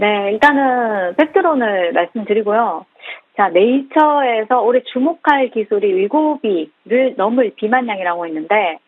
네, 일단은 팩트론을 말씀드리고요. 자, 네이처에서 올해 주목할 기술이 위고비를 넘을 비만량이라고 했는데,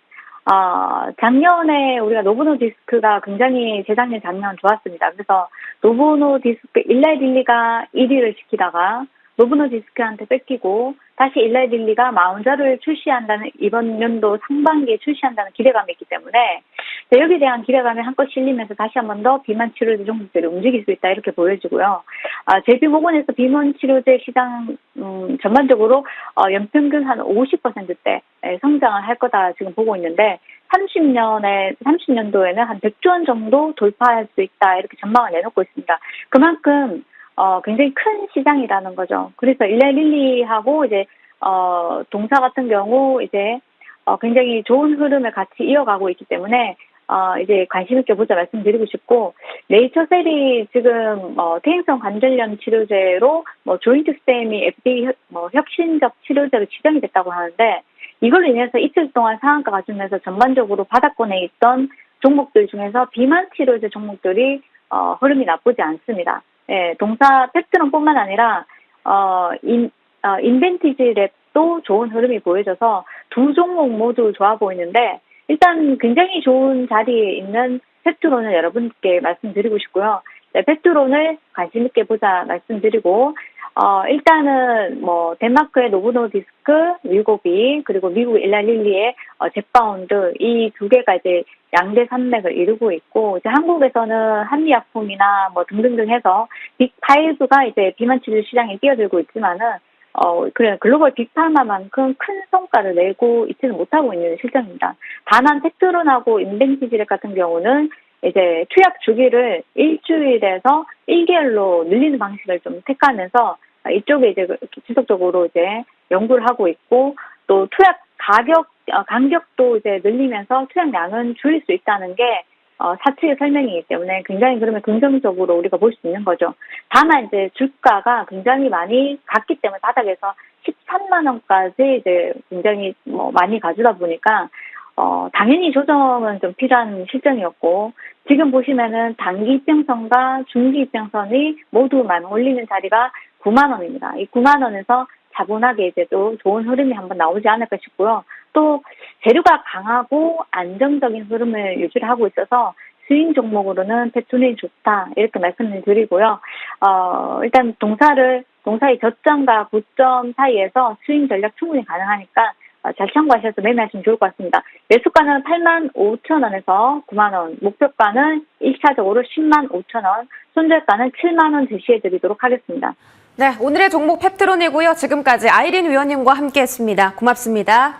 아, 작년에 우리가 노브노 디스크가 굉장히 재작년 작년 좋았습니다. 그래서 노브노 디스크 일라이딜리가 1위를 지키다가 노브노 디스크한테 뺏기고 다시 일라이딜리가 마운저를 출시한다는 이번 연도 상반기에 출시한다는 기대감이 있기 때문에 자, 여기에 대한 기대감이 한껏 실리면서 다시 한 번 더 비만 치료제 종목들이 움직일 수 있다 이렇게 보여지고요. 아, 제비모건에서 비만 치료제 시장 음, 전반적으로 어, 연평균 한 50%대 성장을 할 거다 지금 보고 있는데 30년에 30년도에는 한 100조 원 정도 돌파할 수 있다 이렇게 전망을 내놓고 있습니다. 그만큼 어, 굉장히 큰 시장이라는 거죠. 그래서 일레 릴리하고 이제 어, 동사 같은 경우 이제 어, 굉장히 좋은 흐름을 같이 이어가고 있기 때문에 어, 이제 관심 있게 보자 말씀드리고 싶고 네이처셀이 지금 뭐 퇴행성 관절염 치료제로 뭐 조인트 스템이 FDA 혁- 뭐 혁신적 치료제로 지정이 됐다고 하는데 이걸로 인해서 이틀 동안 상한가가 주면서 전반적으로 바닥권에 있던 종목들 중에서 비만 치료제 종목들이 어, 흐름이 나쁘지 않습니다. 예, 동사 팩트론뿐만 아니라 어, 인, 어, 인벤티지 랩도 좋은 흐름이 보여져서 두 종목 모두 좋아 보이는데 일단 굉장히 좋은 자리에 있는 팩트론을 여러분께 말씀드리고 싶고요. 네, 팩트론을 관심 있게 보자 말씀드리고 어, 일단은 뭐 덴마크의 노브노 디스크, 위고비 그리고 미국 일라릴리의 어, 젯바운드 이 두 개가 이제 양대 산맥을 이루고 있고 이제 한국에서는 한미약품이나 뭐 등등등 해서 빅 5가 이제 비만 치료 시장에 뛰어들고 있지만은 어 그래 글로벌 빅파마만큼 큰 성과를 내고 있지는 못하고 있는 실정입니다. 다만 텍트론하고 인벤티지렉 같은 경우는 이제 투약 주기를 일주일에서 1개월로 늘리는 방식을 좀 택하면서 이쪽에 이제 그 지속적으로 이제 연구를 하고 있고 또 투약 가격 어, 간격도 이제 늘리면서 투약량은 줄일 수 있다는 게 어, 사측의 설명이기 때문에 굉장히 그러면 긍정적으로 우리가 볼 수 있는 거죠. 다만 이제 주가가 굉장히 많이 갔기 때문에 바닥에서 13만 원까지 이제 굉장히 뭐 많이 가주다 보니까 어, 당연히 조정은 좀 필요한 실정이었고, 지금 보시면은 단기 입장선과 중기 입장선이 모두 만 올리는 자리가 9만 원입니다. 이 9만 원에서 차분하게 이제 또 좋은 흐름이 한번 나오지 않을까 싶고요. 또 재료가 강하고 안정적인 흐름을 유지를 하고 있어서 스윙 종목으로는 페트론이 좋다. 이렇게 말씀을 드리고요. 어, 일단 동사를, 동사의 저점과 고점 사이에서 스윙 전략 충분히 가능하니까 어, 잘 참고하셔서 매매하시면 좋을 것 같습니다. 매수가는 8만 5천 원에서 9만 원, 목표가는 1차적으로 10만 5천 원, 손절가는 7만 원 제시해드리도록 하겠습니다. 네, 오늘의 종목 펩트론이고요. 지금까지 아이린 위원님과 함께했습니다. 고맙습니다.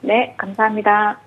네, 감사합니다.